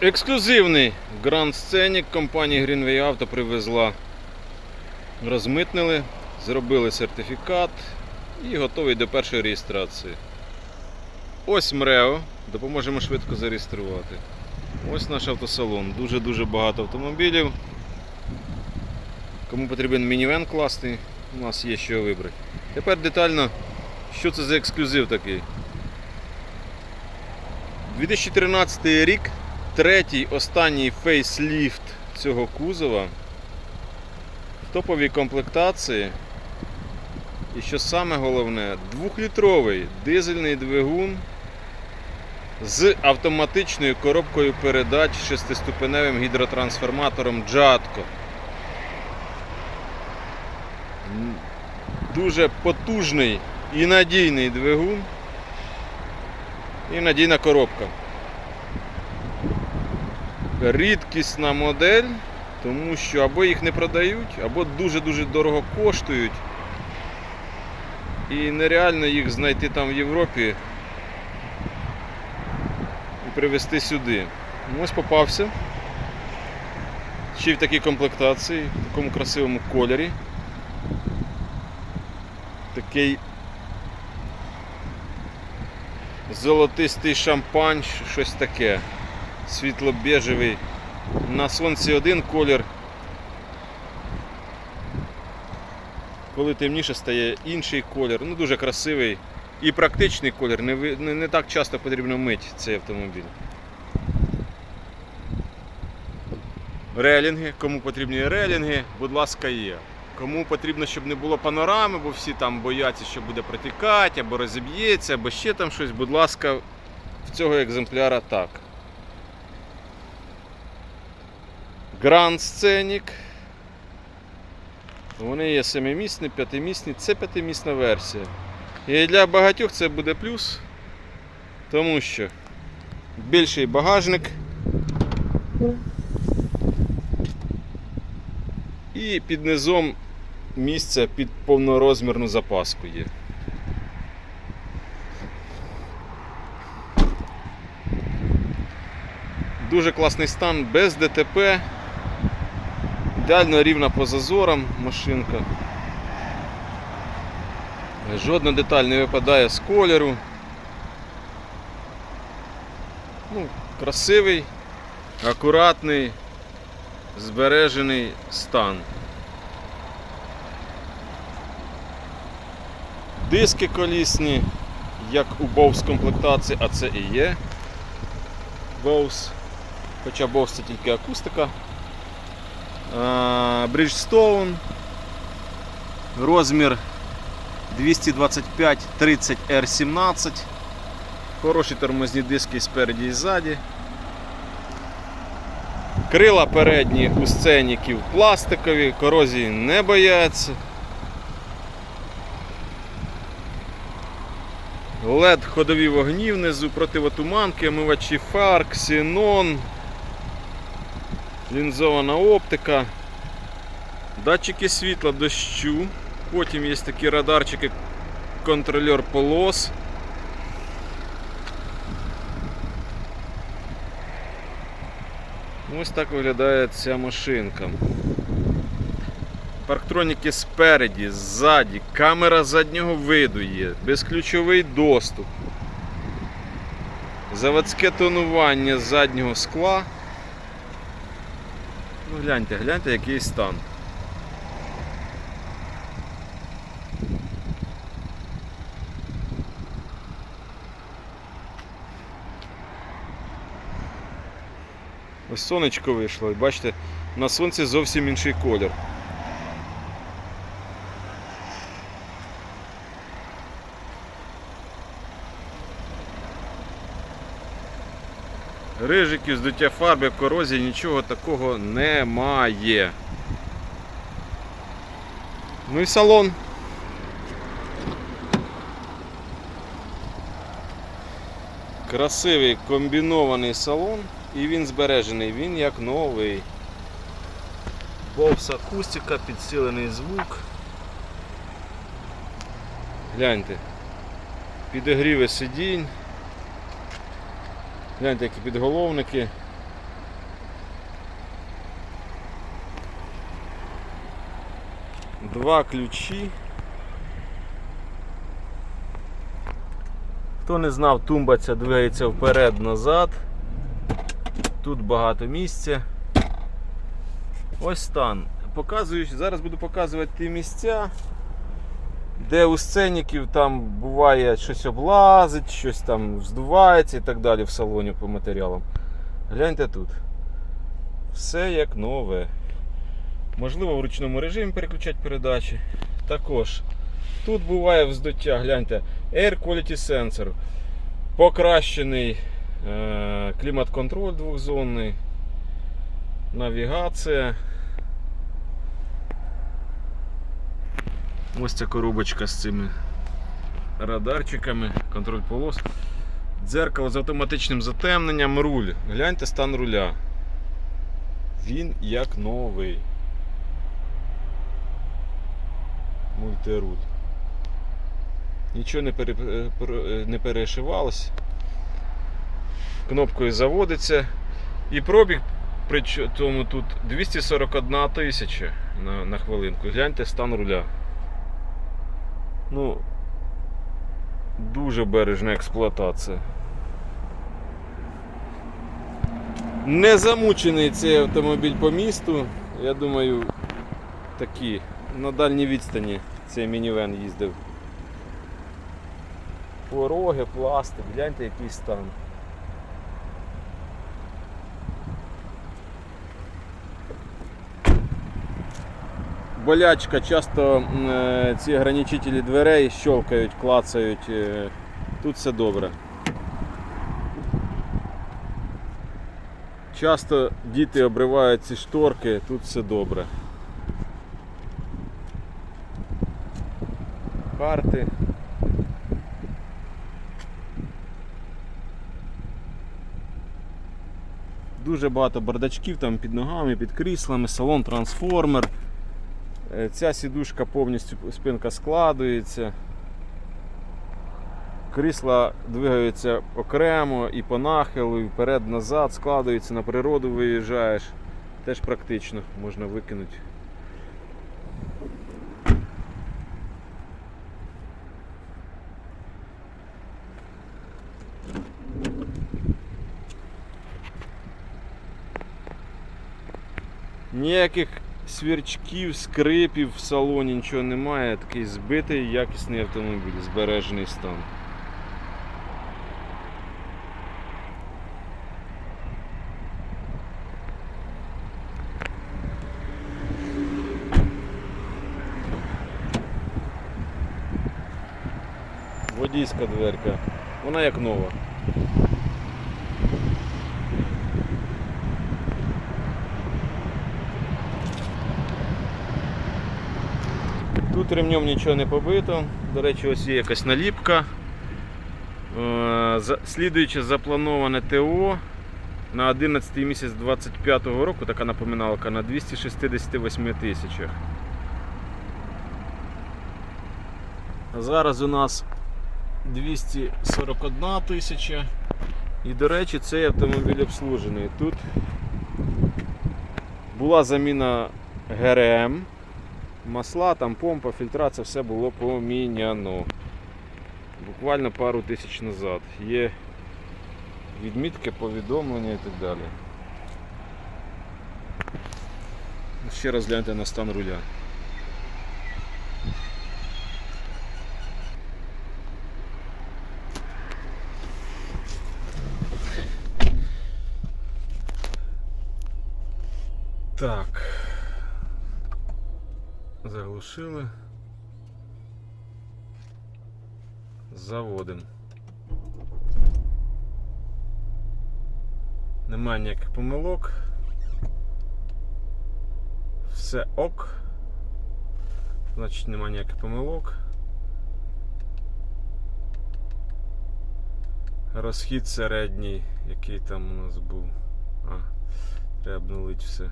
Ексклюзивний Grand Scenic компанії Greenway Auto привезла. Розмитнили, зробили сертифікат і готовий до першої реєстрації. Ось МРЕО, допоможемо швидко зареєструвати. Ось наш автосалон. Дуже-дуже багато автомобілів. Кому потрібен мінівен класний, у нас є що вибрати. Тепер детально, що це за ексклюзив такий. 2013 рік, третій останній фейсліфт цього кузова. В топовій комплектації. І що саме головне, двохлітровий дизельний двигун з автоматичною коробкою передач шестиступеневим гідротрансформатором Джатко. Дуже потужний і надійний двигун і надійна коробка. Рідкісна модель, тому що або їх не продають, або дуже-дуже дорого коштують. І нереально їх знайти там в Європі і привезти сюди. Ну, Ось попався. Ще й в такій комплектації, в такому красивому кольорі. Такий золотистий шампань, щось таке. Світло-бежевий. На сонці один колір. Коли темніше стає інший колір. Ну дуже красивий і практичний колір. Не, не, не так часто потрібно мити цей автомобіль. Релінги, кому потрібні релінги, будь ласка, є. Кому потрібно, щоб не було панорами, бо всі там бояться, що буде протікати, або розіб'ється, або ще там щось, будь ласка, в цього екземпляра так. Grand Scenic. Вони є семимісні, п'ятимісні, це п'ятимісна версія. І для багатьох це буде плюс, тому що більший багажник. І під низом місце під повнорозмірну запаску є. Дуже класний стан, без ДТП. Ідеально рівна по зазорам машинка. Жодна деталь не випадає з кольору. Ну, красивий, акуратний, збережений стан. Диски колісні, як у Bose комплектації, а це і є Bose. Хоча Bose це тільки акустика. А, Bridgestone. Розмір 225 30 R17. Хороші тормозні диски спереді і ззаді. Крила передні у сценіків пластикові, корозії не бояться. LED ходові вогні внизу, противотуманки, омивачі фар, ксенон, лінзована оптика, датчики світла дощу, потім є такі радарчики, контрольор полос. Ось так виглядає ця машинка. Парктроніки спереді, ззаді, камера заднього виду є, безключовий доступ. Заводське тонування заднього скла. Ну гляньте, гляньте, який стан. Ось сонечко вийшло, і бачите, на сонці зовсім інший колір. Рижиків, здуття фарби, корозії, нічого такого немає. Ну і салон. Красивий комбінований салон і він збережений, він як новий. Бовс акустика, підсилений звук. Гляньте. Підігріви сидінь. Гляньте, які підголовники. Два ключі. Хто не знав, тумба ця двигається вперед-назад. Тут багато місця. Ось стан. Показую, зараз буду показувати ті місця де у сценіків там буває щось облазить, щось там здувається і так далі в салоні по матеріалам. Гляньте тут. Все як нове. Можливо, в ручному режимі переключати передачі. Також тут буває вздуття, гляньте, Air Quality Sensor. Покращений е, клімат-контроль двохзонний, навігація. Ось ця коробочка з цими радарчиками, контроль полос. Дзеркало з автоматичним затемненням, руль. Гляньте стан руля. Він як новий. Мультируль. Нічого не, пере, не перешивалось. Кнопкою заводиться. І пробіг при тому тут 241 тисяча на, на хвилинку. Гляньте стан руля. Ну, дуже бережна експлуатація. Не замучений цей автомобіль по місту. Я думаю, такі на дальній відстані цей мінівен їздив. Пороги, пластик, гляньте який стан. Болячка, часто е, ці ограничителі дверей щелкають, клацають. е, Тут все добре. Часто діти обривають ці шторки, тут все добре. Карти. Дуже багато бардачків там під ногами, під кріслами, салон трансформер. Е, Ця сідушка повністю спинка складується. Крісла двигаються окремо і по нахилу, і вперед-назад, складуються, на природу виїжджаєш. Теж практично можна викинути. Ніяких свірчків, скрипів в салоні нічого немає. Такий збитий, якісний автомобіль, збережений стан. Водійська дверка. Вона як нова. Ремнем нічого не побито. До речі, ось є якась наліпка. Е, Слідуюче заплановане ТО на 11 місяць 25 року, така напоминалка, на 268 тисячах. Зараз у нас 241 тисяча. І, до речі, цей автомобіль обслужений. Тут була заміна ГРМ масла, там помпа, фільтрація, все було поміняно. Буквально пару тисяч назад. Є відмітки, повідомлення і так далі. Ще раз гляньте на стан руля. Так. Заглушили. Заводимо. Немає ніяких помилок. Все ок. Значить немає ніяких помилок. Розхід середній, який там у нас був. А, треба обнулити все.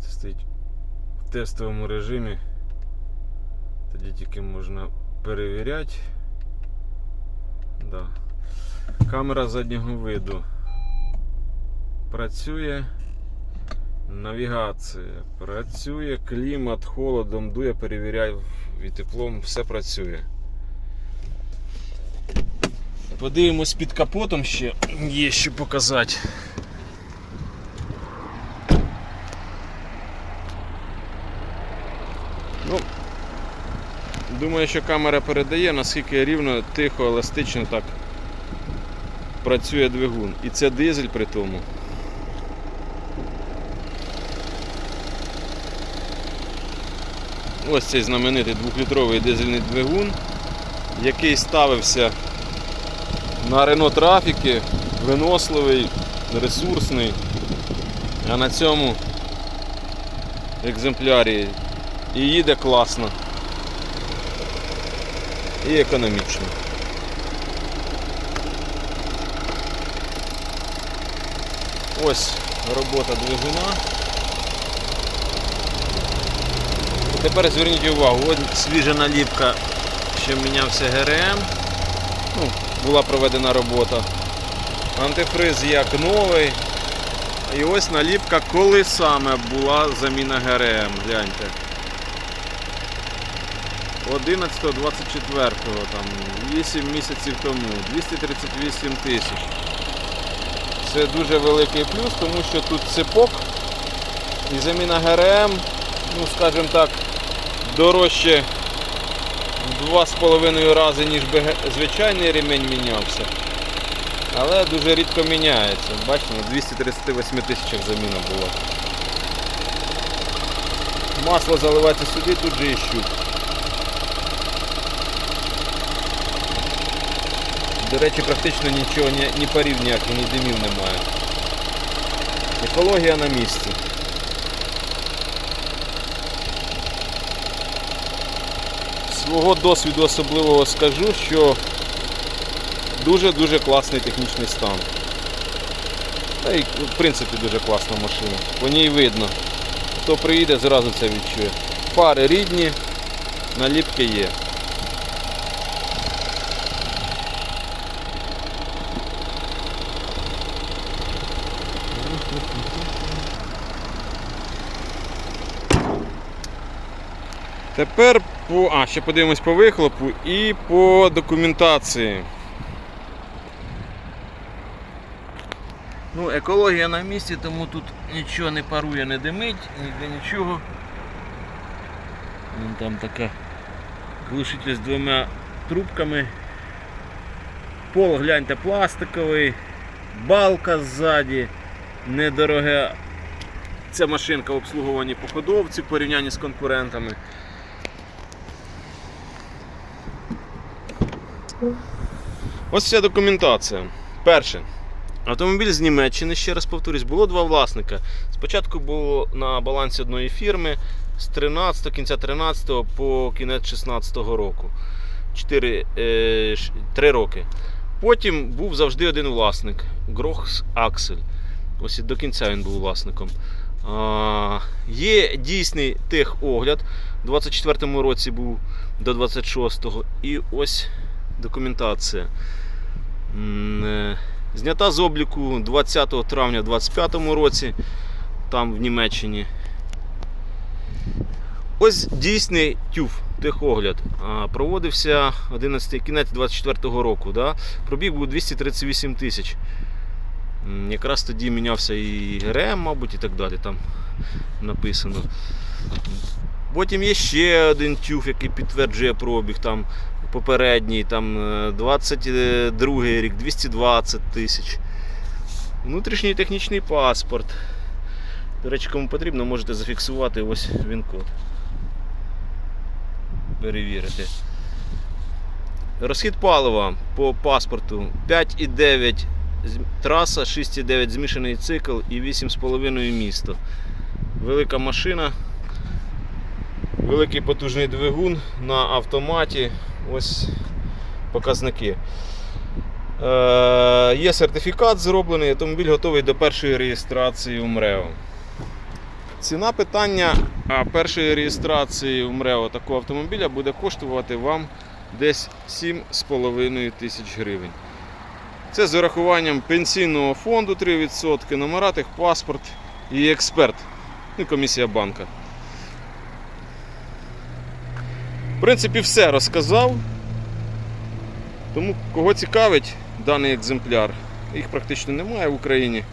Це стоїть тестовому режимі. Тоді тільки можна перевіряти. Да. Камера заднього виду працює. Навігація. Працює клімат, холодом, дує, перевіряю і теплом, все працює. Подивимось під капотом ще є що показати. Ну, думаю, що камера передає, наскільки рівно, тихо, еластично так працює двигун. І це дизель при тому. Ось цей знаменитий двохлітровий дизельний двигун, який ставився на Renault трафіки, виносливий, ресурсний. А на цьому екземплярі і їде класно. І економічно. Ось робота двигуна. Тепер зверніть увагу, ось свіжа наліпка, що мінявся ГРМ. Ну, була проведена робота. Антифриз як новий. І ось наліпка, коли саме була заміна ГРМ. Гляньте. 11.24, там 8 місяців тому, 238 тисяч. Це дуже великий плюс, тому що тут цепок і заміна ГРМ, ну скажімо так, дорожче в 2,5 рази, ніж би звичайний ремень мінявся. Але дуже рідко міняється. Бачите, на 238 тисячах заміна була. Масло заливається сюди, тут же і щуп. До речі, практично нічого, ні, ні парів ніяких, ні димів немає. Екологія на місці. Свого досвіду особливого скажу, що дуже-дуже класний технічний стан. Та й в принципі дуже класна машина. По ній видно. Хто приїде, зразу це відчує. Фари рідні, наліпки є. Тепер по. А, ще подивимось по вихлопу і по документації. Ну, екологія на місці, тому тут нічого не парує, не димить, ніде нічого. Вон там така глушитель з двома трубками. Пол, гляньте, пластиковий, балка ззаді, недороге. Ця машинка в обслуговуванні по ходовці в порівнянні з конкурентами. Ось вся документація. Перше. Автомобіль з Німеччини, ще раз повторюсь, було два власника. Спочатку було на балансі одної фірми з 13 кінця 13 по кінець 16 року. 4, е, 3 роки. Потім був завжди один власник Грохс Аксель. Ось і до кінця він був власником. А, є дійсний техогляд. У 24-му році був до 26-го. І ось документація. Е, Знята з обліку 20 травня 25 році, там в Німеччині. Ось дійсний тюф, техогляд. Проводився 11 кінець 24 року. Да? Пробіг був 238 тисяч. Якраз тоді мінявся і ГРМ, мабуть, і так далі. Там написано. Потім є ще один тюф, який підтверджує пробіг. Там попередній, там е, 22 рік, 220 тисяч. Внутрішній технічний паспорт. До речі, кому потрібно, можете зафіксувати ось він код. Перевірити. Розхід палива по паспорту 5,9 траса, 6,9 змішаний цикл і 8,5 місто. Велика машина. Великий потужний двигун на автоматі. Ось показники. Е, є сертифікат зроблений, автомобіль готовий до першої реєстрації у. Ціна питання першої реєстрації у такого автомобіля буде коштувати вам десь 7,5 тисяч гривень. Це з урахуванням пенсійного фонду 3%, номера, паспорт і експерт Ну комісія банка. В принципі, все розказав. Тому кого цікавить даний екземпляр, їх практично немає в Україні.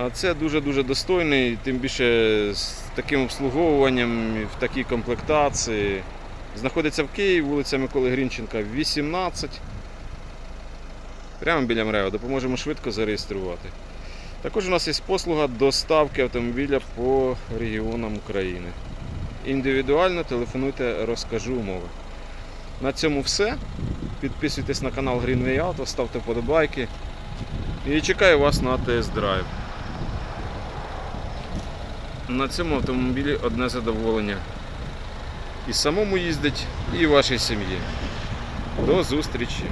А це дуже-дуже достойний, тим більше з таким обслуговуванням, в такій комплектації. Знаходиться в Києві, вулиця Миколи Грінченка, 18. Прямо біля МРЕО. Допоможемо швидко зареєструвати. Також у нас є послуга доставки автомобіля по регіонам України. Індивідуально телефонуйте, розкажу умови. На цьому все. Підписуйтесь на канал Greenway Auto, ставте вподобайки. І чекаю вас на тест-драйв. На цьому автомобілі одне задоволення. І самому їздить, і вашій сім'ї. До зустрічі!